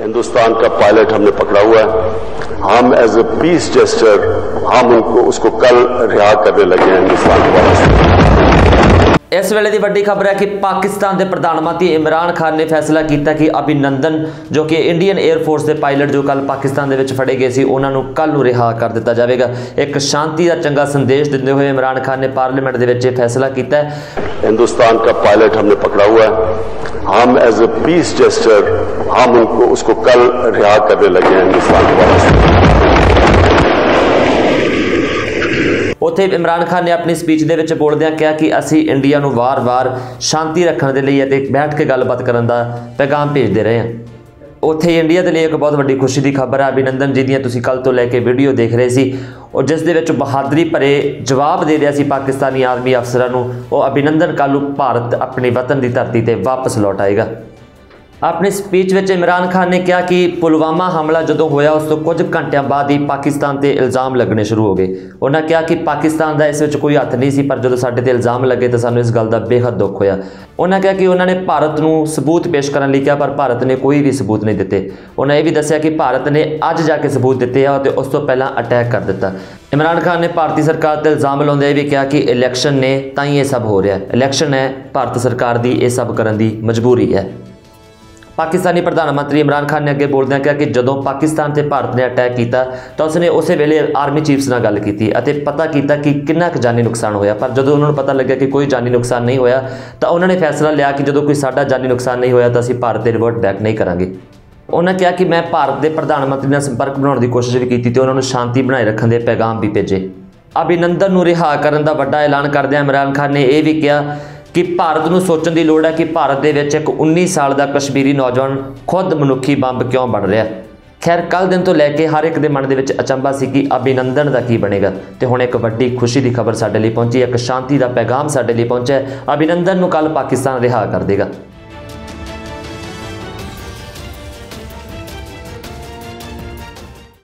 हिंदुस्तान का पायलट हमने पकड़ा हुआ है हम एज ए पीस जेस्टर हम उनको उसको कल रिहा करने लगे हैं हिंदुस्तान वाले ਇਸ ਵੇਲੇ ਦੀ ਵੱਡੀ ਖਬਰ ਹੈ ਕਿ ਪਾਕਿਸਤਾਨ ਦੇ ਪ੍ਰਧਾਨ ਮੰਤਰੀ ਇਮਰਾਨ ਖਾਨ ਨੇ ਫੈਸਲਾ ਕੀਤਾ ਕਿ ਅਭਿਨੰਦਨ, ਜੋ ਕਿ ਇੰਡੀਅਨ 에ਅਰ ਫੋਰਸ ਦੇ ਪਾਇਲਟ ਜੋ ਕੱਲ ਪਾਕਿਸਤਾਨ ਦੇ ਵਿੱਚ ਫੜੇ ਗਏ ਸੀ, ਉਹਨਾਂ ਨੂੰ ਕੱਲ ਨੂੰ ਰਿਹਾ ਕਰ ਦਿੱਤਾ ਜਾਵੇਗਾ। ਇੱਕ ਸ਼ਾਂਤੀ ਦਾ ਚੰਗਾ ਸੰਦੇਸ਼ ਦਿੰਦੇ ਹੋਏ ਇਮਰਾਨ ਖਾਨ ਨੇ ਪਾਰਲੀਮੈਂਟ ਦੇ ਵਿੱਚ ਇਹ ਫੈਸਲਾ ਕੀਤਾ ਹੈ। ਹਿੰਦੁਸਤਾਨ ਦਾ ਪਾਇਲਟ ਹਮਨੇ ਪਕੜਾ ਹੁਆ ਹੈ। हम एज ए पीस जेस्टर हम उनको उसको कल रिहा करने लगे हैं हिंदुस्तान ਉੱਥੇ ਇਮਰਾਨ ਖਾਨ ਨੇ ਆਪਣੀ ਸਪੀਚ ਦੇ ਵਿੱਚ ਬੋਲਦਿਆਂ ਕਿਹਾ ਕਿ ਅਸੀਂ ਇੰਡੀਆ ਨੂੰ ਵਾਰ-ਵਾਰ ਸ਼ਾਂਤੀ ਰੱਖਣ ਦੇ ਲਈ ਅਤੇ ਬੈਠ ਕੇ ਗੱਲਬਾਤ ਕਰਨ ਦਾ ਪੈਗਾਮ ਭੇਜਦੇ ਰਹੇ ਹਾਂ। ਉੱਥੇ ਇੰਡੀਆ ਦੇ ਲਈ ਇੱਕ ਬਹੁਤ ਵੱਡੀ ਖੁਸ਼ੀ ਦੀ ਖਬਰ ਹੈ ਅਭਿਨੰਦਨ ਜੀ ਦੀਆਂ ਤੁਸੀਂ ਕੱਲ ਤੋਂ ਲੈ ਕੇ ਵੀਡੀਓ ਦੇਖ ਰਹੇ ਸੀ। ਔਰ ਜਿਸ ਦੇ ਵਿੱਚ ਬਹਾਦਰੀ ਭਰੇ ਜਵਾਬ ਦੇ ਰਿਹਾ ਸੀ ਪਾਕਿਸਤਾਨੀ ਆਰਮੀ ਅਫਸਰਾਂ ਨੂੰ। ਉਹ ਅਭਿਨੰਦਨ ਕੱਲ੍ਹ ਨੂੰ ਭਾਰਤ ਆਪਣੇ ਵਤਨ ਦੀ ਧਰਤੀ ਤੇ ਵਾਪਸ ਲੌਟ ਆਏਗਾ। ਆਪਣੀ ਸਪੀਚ ਵਿੱਚ ਇਮਰਾਨ ਖਾਨ ਨੇ ਕਿਹਾ ਕਿ ਪੁਲਵਾਮਾ ਹਮਲਾ ਜਦੋਂ ਹੋਇਆ, ਉਸ ਤੋਂ ਕੁਝ ਘੰਟਿਆਂ ਬਾਅਦ ਹੀ ਪਾਕਿਸਤਾਨ ਤੇ ਇਲਜ਼ਾਮ ਲੱਗਣੇ ਸ਼ੁਰੂ ਹੋ ਗਏ। ਉਹਨਾਂ ਕਿਹਾ ਕਿ ਪਾਕਿਸਤਾਨ ਦਾ ਇਸ ਵਿੱਚ ਕੋਈ ਹੱਥ ਨਹੀਂ ਸੀ, ਪਰ ਜਦੋਂ ਸਾਡੇ ਤੇ ਇਲਜ਼ਾਮ ਲੱਗੇ ਤਾਂ ਸਾਨੂੰ ਇਸ ਗੱਲ ਦਾ ਬੇਹੱਦ ਦੁੱਖ ਹੋਇਆ। ਉਹਨਾਂ ਕਿਹਾ ਕਿ ਉਹਨਾਂ ਨੇ ਭਾਰਤ ਨੂੰ ਸਬੂਤ ਪੇਸ਼ ਕਰਨ ਲਈ ਕਿਹਾ, ਪਰ ਭਾਰਤ ਨੇ ਕੋਈ ਵੀ ਸਬੂਤ ਨਹੀਂ ਦਿੱਤੇ। ਉਹਨਾਂ ਇਹ ਵੀ ਦੱਸਿਆ ਕਿ ਭਾਰਤ ਨੇ ਅੱਜ ਜਾ ਕੇ ਸਬੂਤ ਦਿੱਤੇ ਆ ਤੇ ਉਸ ਤੋਂ ਪਹਿਲਾਂ ਅਟੈਕ ਕਰ ਦਿੱਤਾ। ਇਮਰਾਨ ਖਾਨ ਨੇ ਭਾਰਤੀ ਸਰਕਾਰ ਤੇ ਇਲਜ਼ਾਮ ਲਾਉਂਦੇ ਇਹ ਵੀ ਕਿਹਾ ਕਿ ਇਲੈਕਸ਼ਨ ਨੇ ਤਾਂ ਹੀ ਇਹ ਸਭ ਹੋ ਰਿਹਾ। ਹੈ ਇਲੈਕਸ਼ਨ ਹੈ, ਭਾਰਤ ਸਰਕਾਰ ਦੀ ਇਹ ਸਭ ਕਰਨ ਦੀ ਮਜਬੂਰੀ ਹੈ। ਪਾਕਿਸਤਾਨੀ ਪ੍ਰਧਾਨ ਮੰਤਰੀ ਇਮਰਾਨ ਖਾਨ ਨੇ ਅੱਗੇ ਬੋਲਦਿਆਂ ਕਿਹਾ ਕਿ ਜਦੋਂ ਪਾਕਿਸਤਾਨ ਤੇ ਭਾਰਤ ਨੇ ਅਟੈਕ ਕੀਤਾ, ਤਾਂ ਉਸਨੇ ਉਸੇ ਵੇਲੇ ਆਰਮੀ ਚੀਫਸ ਨਾਲ ਗੱਲ ਕੀਤੀ ਅਤੇ ਪਤਾ ਕੀਤਾ ਕਿ ਕਿੰਨਾ ਕੁ ਜਾਨੀ ਨੁਕਸਾਨ ਹੋਇਆ। ਪਰ ਜਦੋਂ ਉਹਨਾਂ ਨੂੰ ਪਤਾ ਲੱਗਿਆ ਕਿ ਕੋਈ ਜਾਨੀ ਨੁਕਸਾਨ ਨਹੀਂ ਹੋਇਆ, ਤਾਂ ਉਹਨਾਂ ਨੇ ਫੈਸਲਾ ਲਿਆ ਕਿ ਜਦੋਂ ਕੋਈ ਸਾਡਾ ਜਾਨੀ ਨੁਕਸਾਨ ਨਹੀਂ ਹੋਇਆ, ਤਾਂ ਅਸੀਂ ਭਾਰਤ ਤੇ ਰਿਵਰਟ ਬੈਕ ਨਹੀਂ ਕਰਾਂਗੇ। ਉਹਨਾਂ ਕਿਹਾ ਕਿ ਮੈਂ ਭਾਰਤ ਦੇ ਪ੍ਰਧਾਨ ਮੰਤਰੀ ਨਾਲ ਸੰਪਰਕ ਬਣਾਉਣ ਦੀ ਕੋਸ਼ਿਸ਼ ਵੀ ਕੀਤੀ ਤੇ ਉਹਨਾਂ ਨੂੰ ਸ਼ਾਂਤੀ ਬਣਾਏ ਰੱਖਣ ਦੇ ਪੈਗਾਮ ਵੀ ਭੇਜੇ। ਅਭਿਨੰਦਨ ਨੂੰ ਰਿਹਾ ਕਰਨ ਦਾ ਵੱਡਾ ਐਲਾਨ ਕਰਦਿਆਂ ਇਮਰਾਨ ਖਾਨ ਨੇ ਇਹ ਵੀ ਕਿਹਾ ਕਿ ਭਾਰਤ ਨੂੰ ਸੋਚਣ ਦੀ ਲੋੜ ਹੈ ਕਿ ਭਾਰਤ ਦੇ ਵਿੱਚ ਇੱਕ 19 ਸਾਲ ਦਾ ਕਸ਼ਮੀਰੀ ਨੌਜਵਾਨ ਖੁਦ ਮਨੁੱਖੀ ਬੰਬ ਕਿਉਂ ਬਣ ਰਿਹਾ ਖੈਰ ਕੱਲ ਦਿਨ ਤੋਂ ਲੈ ਕੇ ਹਰ ਇੱਕ ਦੇ ਮਨ ਦੇ ਵਿੱਚ ਅਚੰਭਾ ਸੀ ਕਿ ਅਭਿਨੰਦਨ ਦਾ ਕੀ ਬਣੇਗਾ। ਤੇ ਹੁਣ ਇੱਕ ਵੱਡੀ ਖੁਸ਼ੀ ਦੀ ਖਬਰ ਸਾਡੇ ਲਈ ਪਹੁੰਚੀ ਇੱਕ ਸ਼ਾਂਤੀ ਦਾ ਪੈਗਾਮ ਸਾਡੇ ਲਈ ਪਹੁੰਚਿਆ ਅਭਿਨੰਦਨ ਨੂੰ ਕੱਲ ਪਾਕਿਸਤਾਨ ਰਿਹਾ ਕਰ ਦੇਗਾ।